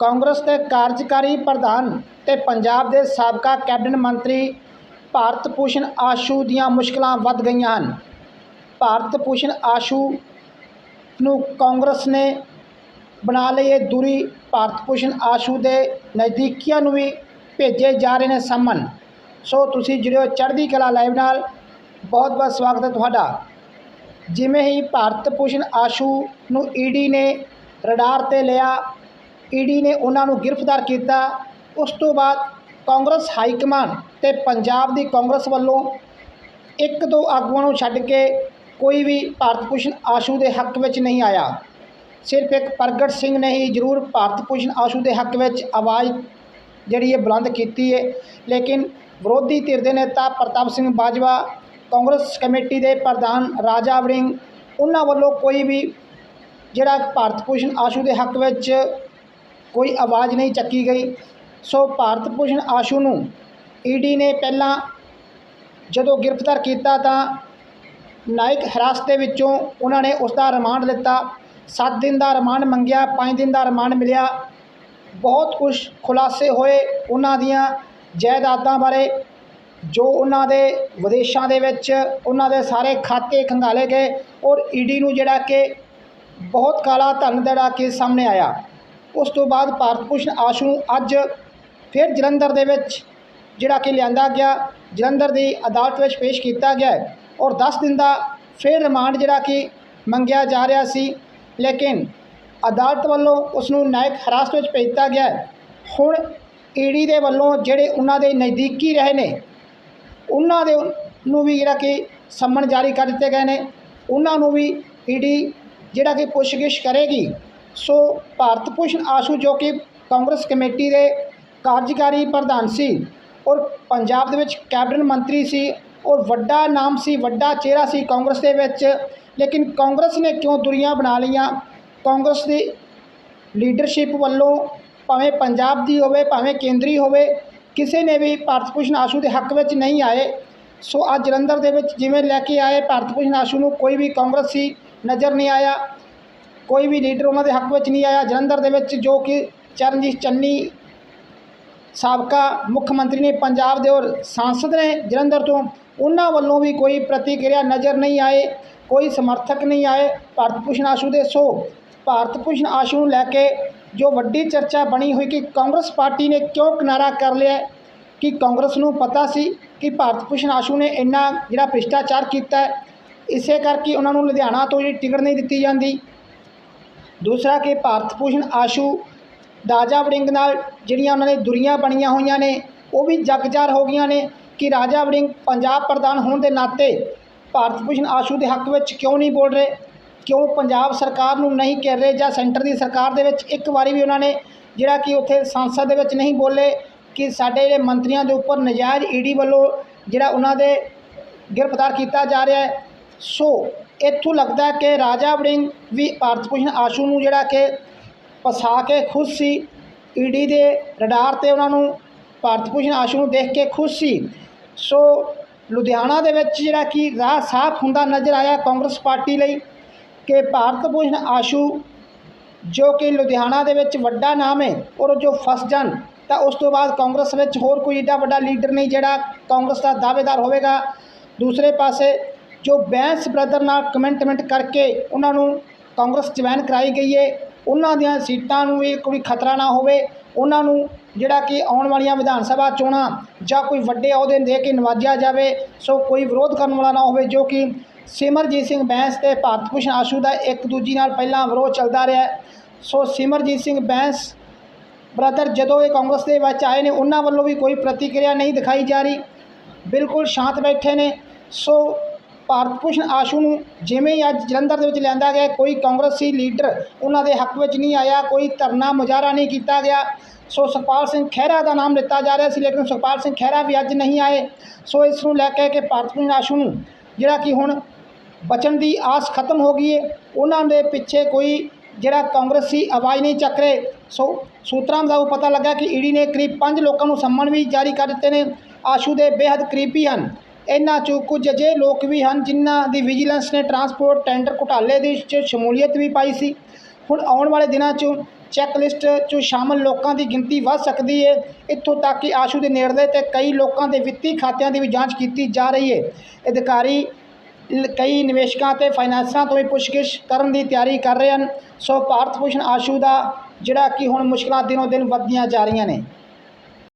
ਕਾਂਗਰਸ ਦੇ ਕਾਰਜਕਾਰੀ ਪ੍ਰਧਾਨ ਤੇ ਪੰਜਾਬ ਦੇ ਸਾਬਕਾ ਕੈਬਨਿਟ ਮੰਤਰੀ ਭਾਰਤ ਭੂਸ਼ਣ ਆਸ਼ੂ ਦੀਆਂ ਮੁਸ਼ਕਲਾਂ ਵੱਧ ਗਈਆਂ ਹਨ। ਭਾਰਤ ਭੂਸ਼ਣ ਆਸ਼ੂ ਨੂੰ ਕਾਂਗਰਸ ਨੇ ਬਣਾ ਲਈ ਇਹ ਦੂਰੀ। ਭਾਰਤ ਭੂਸ਼ਣ ਆਸ਼ੂ ਦੇ ਨਜ਼ਦੀਕੀਆਂ ਨੂੰ ਵੀ ਭੇਜੇ ਜਾ ਰਹੇ ਨੇ ਸੰਮਨ। ਸੋ ਤੁਸੀਂ ਜੁੜਿਓ ਚੜ੍ਹਦੀ ਕਲਾ ਲਾਈਵ ਨਾਲ। ਬਹੁਤ ਬਹੁਤ ਸਵਾਗਤ ਹੈ ਤੁਹਾਡਾ। ਜਿਵੇਂ ਹੀ ਭਾਰਤ ਭੂਸ਼ਣ ਆਸ਼ੂ ਨੂੰ ਈਡੀ ਨੇ ਰਡਾਰ ਤੇ ਲਿਆ ਈਡੀ ਨੇ ਉਹਨਾਂ ਨੂੰ ਗ੍ਰਿਫਤਾਰ ਕੀਤਾ। ਉਸ ਤੋਂ ਬਾਅਦ ਕਾਂਗਰਸ ਹਾਈ ਕਮਾਂਡ ਤੇ ਪੰਜਾਬ ਦੀ ਕਾਂਗਰਸ ਵੱਲੋਂ ਇੱਕ ਦੋ ਆਗੂਆਂ ਨੂੰ ਛੱਡ ਕੇ ਕੋਈ ਵੀ ਭਾਰਤ ਭੂਸ਼ਣ ਆਸ਼ੂ ਦੇ ਹੱਕ ਵਿੱਚ ਨਹੀਂ ਆਇਆ। ਸਿਰਫ ਇੱਕ ਪ੍ਰਗਟ ਸਿੰਘ ਨੇ ਹੀ ਜ਼ਰੂਰ ਭਾਰਤ ਭੂਸ਼ਣ ਆਸ਼ੂ ਦੇ ਹੱਕ ਵਿੱਚ ਆਵਾਜ਼ ਜਿਹੜੀ ਹੈ ਬੁਲੰਦ ਕੀਤੀ ਹੈ। ਲੇਕਿਨ ਵਿਰੋਧੀ ਧਿਰ ਦੇ ਨੇਤਾ ਪ੍ਰਤਾਪ ਸਿੰਘ ਬਾਜਵਾ, ਕਾਂਗਰਸ ਕਮੇਟੀ ਦੇ ਪ੍ਰਧਾਨ ਰਾਜਾ ਵੜਿੰਗ, ਉਹਨਾਂ ਵੱਲੋਂ ਕੋਈ ਵੀ ਜਿਹੜਾ ਭਾਰਤ ਭੂਸ਼ਣ ਆਸ਼ੂ ਦੇ ਹੱਕ ਵਿੱਚ ਕੋਈ ਆਵਾਜ਼ ਨਹੀਂ ਚੱਕੀ ਗਈ। ਸੋ ਭਾਰਤ ਭੂਸ਼ਣ ਆਸ਼ੂ ਨੂੰ ਈਡੀ ਨੇ ਪਹਿਲਾਂ ਜਦੋਂ ਗ੍ਰਿਫਤਾਰ ਕੀਤਾ ਤਾਂ ਨਾਇਕ ਹਿਰਾਸਤ ਦੇ ਵਿੱਚੋਂ ਉਹਨਾਂ ਨੇ ਉਸ ਦਾ ਰਿਮਾਂਡ ਲਿੱਤਾ। 7 ਦਿਨ ਦਾ ਰਿਮਾਂਡ ਮੰਗਿਆ 5 ਦਿਨ ਦਾ ਰਿਮਾਂਡ ਮਿਲਿਆ। ਬਹੁਤ ਕੁਝ ਖੁਲਾਸੇ ਹੋਏ ਉਹਨਾਂ ਦੀਆਂ ਜਾਇਦਾਦਾਂ ਬਾਰੇ, ਜੋ ਉਹਨਾਂ ਦੇ ਵਿਦੇਸ਼ਾਂ ਦੇ ਵਿੱਚ ਉਹਨਾਂ ਦੇ ਸਾਰੇ ਖਾਤੇ ਖੰਗਾਲੇ ਗਏ ਔਰ ਈਡੀ ਨੂੰ ਜਿਹੜਾ ਕਿ ਬਹੁਤ ਕਾਲਾ ਧਨ ਜਿਹੜਾ ਕਿ ਸਾਹਮਣੇ ਆਇਆ। ਉਸ ਤੋਂ ਬਾਅਦ ਭਾਰਤ ਭੂਸ਼ਣ ਆਸ਼ੂ ਨੂੰ ਅੱਜ ਫਿਰ ਜਲੰਧਰ ਦੇ ਵਿੱਚ, ਜਿਹੜਾ ਕਿ ਲਿਆਂਦਾ ਗਿਆ, ਜਲੰਧਰ ਦੀ ਅਦਾਲਤ ਵਿੱਚ ਪੇਸ਼ ਕੀਤਾ ਗਿਆ ਔਰ 10 ਦਿਨ ਦਾ ਫਿਰ ਰਿਮਾਂਡ ਜਿਹੜਾ ਕਿ ਮੰਗਿਆ ਜਾ ਰਿਹਾ ਸੀ, ਲੇਕਿਨ ਅਦਾਲਤ ਵੱਲੋਂ ਉਸ ਨੂੰ ਨਾਇਕ ਹਿਰਾਸਤ ਵਿੱਚ ਭੇਜ ਦਿੱਤਾ ਗਿਆ ਹੈ। ਹੁਣ ਈਡੀ ਦੇ ਵੱਲੋਂ ਜਿਹੜੇ ਉਹਨਾਂ ਦੇ ਨਜ਼ਦੀਕੀ ਰਹੇ ਨੇ, ਉਹਨਾਂ ਦੇ ਨੂੰ ਵੀ ਜਿਹੜਾ ਕਿ ਸੰਮਨ ਜਾਰੀ ਕਰ ਦਿੱਤੇ ਗਏ ਨੇ। ਉਹਨਾਂ ਨੂੰ ਵੀ ਈਡੀ ਜਿਹੜਾ ਕਿ ਪੁੱਛਗਿੱਛ ਕਰੇਗੀ ਸੋ ਭਾਰਤ ਭੂਸ਼ਣ ਆਸ਼ੂ ਜੋ ਕਿ ਕਾਂਗਰਸ ਕਮੇਟੀ ਦੇ ਕਾਰਜਕਾਰੀ ਪ੍ਰਧਾਨ ਸੀ ਔਰ ਪੰਜਾਬ ਦੇ ਵਿੱਚ ਕੈਬਨਿਟ ਮੰਤਰੀ ਸੀ ਔਰ ਵੱਡਾ ਨਾਮ ਸੀ, ਵੱਡਾ ਚਿਹਰਾ ਸੀ ਕਾਂਗਰਸ ਦੇ ਵਿੱਚ, ਲੇਕਿਨ ਕਾਂਗਰਸ ਨੇ ਕਿਉਂ ਦੁਰੀਆਂ ਬਣਾ ਲਈਆਂ? ਕਾਂਗਰਸ ਦੀ ਲੀਡਰਸ਼ਿਪ ਵੱਲੋਂ ਭਾਵੇਂ ਪੰਜਾਬ ਦੀ ਹੋਵੇ, ਭਾਵੇਂ ਕੇਂਦਰੀ ਹੋਵੇ, ਕਿਸੇ ਨੇ ਵੀ ਭਾਰਤ ਭੂਸ਼ਣ ਆਸ਼ੂ ਦੇ ਹੱਕ ਵਿੱਚ ਨਹੀਂ ਆਏ। ਸੋ ਅੱਜ ਜਲੰਧਰ ਦੇ ਵਿੱਚ ਜਿਵੇਂ ਲੈ ਕੇ ਆਏ, ਭਾਰਤ ਭੂਸ਼ਣ ਆਸ਼ੂ ਨੂੰ ਕੋਈ ਵੀ ਕਾਂਗਰਸੀ ਨਜ਼ਰ ਨਹੀਂ ਆਇਆ। ਕੋਈ ਵੀ ਲੀਡਰ ਉਹਨਾਂ ਦੇ ਹੱਕ ਵਿੱਚ ਨਹੀਂ ਆਇਆ। ਜਲੰਧਰ ਦੇ ਵਿੱਚ ਜੋ ਕਿ ਚਰਨਜੀਤ ਚੰਨੀ ਸਾਬਕਾ ਮੁੱਖ ਮੰਤਰੀ ਨੇ ਪੰਜਾਬ ਦੇ ਔਰ ਸਾਂਸਦ ਨੇ ਜਲੰਧਰ ਤੋਂ, ਉਹਨਾਂ ਵੱਲੋਂ ਵੀ ਕੋਈ ਪ੍ਰਤੀਕਿਰਿਆ ਨਜ਼ਰ ਨਹੀਂ ਆਏ, ਕੋਈ ਸਮਰਥਕ ਨਹੀਂ ਆਏ। ਭਾਰਤ ਭੂਸ਼ਣ ਆਸ਼ੂ ਦੇ ਸੋ, ਭਾਰਤ ਭੂਸ਼ਣ ਆਸ਼ੂ ਨੂੰ ਲੈ ਕੇ ਜੋ ਵੱਡੀ ਚਰਚਾ ਬਣੀ ਹੋਈ ਕਿ ਕਾਂਗਰਸ ਪਾਰਟੀ ਨੇ ਕਿਉਂ ਕਿਨਾਰਾ ਕਰ ਲਿਆ, ਕਿ ਕਾਂਗਰਸ ਨੂੰ ਪਤਾ ਸੀ ਕਿ ਭਾਰਤ ਭੂਸ਼ਣ ਆਸ਼ੂ ਨੇ ਇੰਨਾ ਜਿਹੜਾ ਭ੍ਰਿਸ਼ਟਾਚਾਰ ਕੀਤਾ, ਇਸੇ ਕਰਕੇ ਉਹਨਾਂ ਨੂੰ ਲੁਧਿਆਣਾ ਤੋਂ ਜਿਹੜੀ ਟਿਕਟ ਨਹੀਂ ਦਿੱਤੀ ਜਾਂਦੀ। ਦੂਸਰਾ ਕਿ ਭਾਰਤ ਭੂਸ਼ਣ ਆਸ਼ੂ ਰਾਜਾ ਵੜਿੰਗ ਨਾਲ ਜਿਹੜੀਆਂ ਉਹਨਾਂ ਨੇ ਦੁਰੀਆਂ ਬਣੀਆਂ ਹੋਈਆਂ ਨੇ, ਉਹ ਵੀ ਜਗਜਾਰ ਹੋ ਗਈਆਂ ਨੇ ਕਿ ਰਾਜਾ ਵੜਿੰਗ ਪੰਜਾਬ ਪ੍ਰਧਾਨ ਹੋਣ ਦੇ ਨਾਤੇ ਭਾਰਤ ਭੂਸ਼ਣ ਆਸ਼ੂ ਦੇ ਹੱਕ ਵਿੱਚ ਕਿਉਂ ਨਹੀਂ ਬੋਲ ਰਹੇ? ਕਿਉਂ ਪੰਜਾਬ ਸਰਕਾਰ ਨੂੰ ਨਹੀਂ ਕਹਿ ਰਹੇ ਜਾਂ ਸੈਂਟਰ ਦੀ ਸਰਕਾਰ ਦੇ ਵਿੱਚ ਇੱਕ ਵਾਰੀ ਵੀ ਉਹਨਾਂ ਨੇ ਜਿਹੜਾ ਕਿ ਉੱਥੇ ਸੰਸਦ ਦੇ ਵਿੱਚ ਨਹੀਂ ਬੋਲੇ ਕਿ ਸਾਡੇ ਜਿਹੜੇ ਮੰਤਰੀਆਂ ਦੇ ਉੱਪਰ ਨਜਾਇਜ਼ ਈਡੀ ਵੱਲੋਂ ਜਿਹੜਾ ਉਹਨਾਂ ਦੇ ਗ੍ਰਿਫਤਾਰ ਕੀਤਾ ਜਾ ਰਿਹਾ ਹੈ? ਸੋ ਇੱਥੋਂ ਲੱਗਦਾ ਕਿ ਰਾਜਾ ਵੜਿੰਗ ਵੀ ਭਾਰਤ ਭੂਸ਼ਣ ਆਸ਼ੂ ਨੂੰ ਜਿਹੜਾ ਕਿ ਫਸਾ ਕੇ ਖੁਸ਼ ਸੀ, ਈਡੀ ਦੇ ਰਡਾਰ ਤੇ ਉਹਨਾਂ ਨੂੰ ਭਾਰਤ ਭੂਸ਼ਣ ਆਸ਼ੂ ਨੂੰ ਦੇਖ ਕੇ ਖੁਸ਼ ਸੀ। ਸੋ ਲੁਧਿਆਣਾ ਦੇ ਵਿੱਚ ਜਿਹੜਾ ਕਿ ਰਾਹ ਸਾਫ਼ ਹੁੰਦਾ ਨਜ਼ਰ ਆਇਆ ਕਾਂਗਰਸ ਪਾਰਟੀ ਲਈ ਕਿ ਭਾਰਤ ਭੂਸ਼ਣ ਆਸ਼ੂ ਜੋ ਕਿ ਲੁਧਿਆਣਾ ਦੇ ਵਿੱਚ ਵੱਡਾ ਨਾਮ ਹੈ ਔਰ ਜੋ ਫਸ ਜਾਣ, ਤਾਂ ਉਸ ਤੋਂ ਬਾਅਦ ਕਾਂਗਰਸ ਵਿੱਚ ਹੋਰ ਕੋਈ ਏਡਾ ਵੱਡਾ ਲੀਡਰ ਨਹੀਂ ਜਿਹੜਾ ਕਾਂਗਰਸ ਦਾ ਦਾਅਵੇਦਾਰ ਹੋਵੇਗਾ। ਦੂਸਰੇ ਪਾਸੇ ਜੋ ਬੈਂਸ ਬ੍ਰਦਰ ਨਾਲ ਕਮੈਂਟਮੈਂਟ ਕਰਕੇ ਉਹਨਾਂ ਨੂੰ ਕਾਂਗਰਸ ਜੁਆਇਨ ਕਰਾਈ ਗਈ ਹੈ ਉਹਨਾਂ ਦੀਆਂ ਸੀਟਾਂ ਨੂੰ ਵੀ ਕੋਈ ਖਤਰਾ ਨਾ ਹੋਵੇ, ਉਹਨਾਂ ਨੂੰ ਜਿਹੜਾ ਕਿ ਆਉਣ ਵਾਲੀਆਂ ਵਿਧਾਨ ਸਭਾ ਚੋਣਾਂ ਜਾਂ ਕੋਈ ਵੱਡੇ ਅਹੁਦੇ ਦੇ ਕੇ ਨਵਾਜਿਆ ਜਾਵੇ, ਸੋ ਕੋਈ ਵਿਰੋਧ ਕਰਨ ਵਾਲਾ ਨਾ ਹੋਵੇ, ਜੋ ਕਿ ਸਿਮਰਜੀਤ ਸਿੰਘ ਬੈਂਸ ਤੇ ਭਾਰਤ ਭੂਸ਼ਣ ਆਸ਼ੂ ਦਾ ਇੱਕ ਦੂਜੀ ਨਾਲ ਪਹਿਲਾਂ ਵਿਰੋਧ ਚੱਲਦਾ ਰਿਹਾ। ਸੋ ਸਿਮਰਜੀਤ ਸਿੰਘ ਬੈਂਸ ਬ੍ਰਦਰ ਜਦੋਂ ਇਹ ਕਾਂਗਰਸ ਦੇ ਵਿੱਚ ਆਏ ਨੇ, ਉਹਨਾਂ ਵੱਲੋਂ ਵੀ ਕੋਈ ਪ੍ਰਤੀਕਿਰਿਆ ਨਹੀਂ ਦਿਖਾਈ ਜਾ ਰਹੀ। ਬਿਲਕੁਲ ਸ਼ਾਂਤ ਬੈਠੇ ਨੇ। ਸੋ ਭਾਰਤ ਭੂਸ਼ਣ ਆਸ਼ੂ ਨੂੰ ਜਿਵੇਂ ਹੀ ਅੱਜ ਜਲੰਧਰ ਦੇ ਵਿੱਚ ਲਿਆਂਦਾ ਗਿਆ, ਕੋਈ ਕਾਂਗਰਸੀ ਲੀਡਰ ਉਹਨਾਂ ਦੇ ਹੱਕ ਵਿੱਚ ਨਹੀਂ ਆਇਆ, ਕੋਈ ਧਰਨਾ ਮੁਜ਼ਾਹਰਾ ਨਹੀਂ ਕੀਤਾ ਗਿਆ। ਸੋ ਸੁਖਪਾਲ ਸਿੰਘ ਖਹਿਰਾ ਦਾ ਨਾਮ ਲਿੱਤਾ ਜਾ ਰਿਹਾ ਸੀ, ਲੇਕਿਨ ਸੁਖਪਾਲ ਸਿੰਘ ਖਹਿਰਾ ਵੀ ਅੱਜ ਨਹੀਂ ਆਏ। ਸੋ ਇਸ ਨੂੰ ਲੈ ਕੇ ਕਿ ਭਾਰਤ ਭੂਸ਼ਣ ਆਸ਼ੂ ਨੂੰ ਜਿਹੜਾ ਕਿ ਹੁਣ ਬਚਣ ਦੀ ਆਸ ਖਤਮ ਹੋ ਗਈ ਹੈ ਉਹਨਾਂ ਦੇ ਪਿੱਛੇ ਕੋਈ ਜਿਹੜਾ ਕਾਂਗਰਸੀ ਆਵਾਜ਼ ਨਹੀਂ ਚੱਕ ਰਹੇ। ਸੋ ਸੂਤਰਾਂ ਦਾ ਉਹ ਪਤਾ ਲੱਗਾ ਕਿ ਈਡੀ ਨੇ ਕਰੀਬ 5 ਲੋਕਾਂ ਨੂੰ ਸੰਮਨ ਵੀ ਜਾਰੀ ਕਰ ਦਿੱਤੇ ਨੇ। ਆਸ਼ੂ ਦੇ ਬੇਹੱਦ ਕਰੀਬੀ ਹਨ। ਇਹਨਾਂ 'ਚੋਂ ਕੁਝ ਅਜਿਹੇ ਲੋਕ ਵੀ ਹਨ ਜਿਨ੍ਹਾਂ ਦੀ ਵਿਜੀਲੈਂਸ ਨੇ ਟਰਾਂਸਪੋਰਟ ਟੈਂਡਰ ਘੁਟਾਲੇ ਦੇ ਵਿੱਚ ਸ਼ਮੂਲੀਅਤ ਵੀ ਪਾਈ ਸੀ। ਹੁਣ ਆਉਣ ਵਾਲੇ ਦਿਨਾਂ 'ਚ ਚੈੱਕ ਲਿਸਟ 'ਚ ਸ਼ਾਮਲ ਲੋਕਾਂ ਦੀ ਗਿਣਤੀ ਵੱਧ ਸਕਦੀ ਹੈ ਇੱਥੋਂ ਤੱਕ ਕਿ ਆਸ਼ੂ ਦੇ ਨੇੜਲੇ ਤੇ ਕਈ ਲੋਕਾਂ ਦੇ ਵਿੱਤੀ ਖਾਤਿਆਂ ਦੀ ਵੀ ਜਾਂਚ ਕੀਤੀ ਜਾ ਰਹੀ ਹੈ ਅਧਿਕਾਰੀ ਕਈ ਨਿਵੇਸ਼ਕਾਂ ਤੇ ਫਾਈਨਾਂਸਾਂ ਤੋਂ ਵੀ ਪੁੱਛਗਿੱਛ ਕਰਨ ਦੀ ਤਿਆਰੀ ਕਰ ਰਹੇ ਹਨ। ਸੋ ਭਾਰਤ ਭੂਸ਼ਣ ਆਸ਼ੂ ਦਾ ਜਿਹੜਾ ਕਿ ਹੁਣ ਮੁਸ਼ਕਲਾਂ ਦਿਨੋਂ ਦਿਨ ਵੱਧਦੀਆਂ ਜਾ ਰਹੀਆਂ ਨੇ।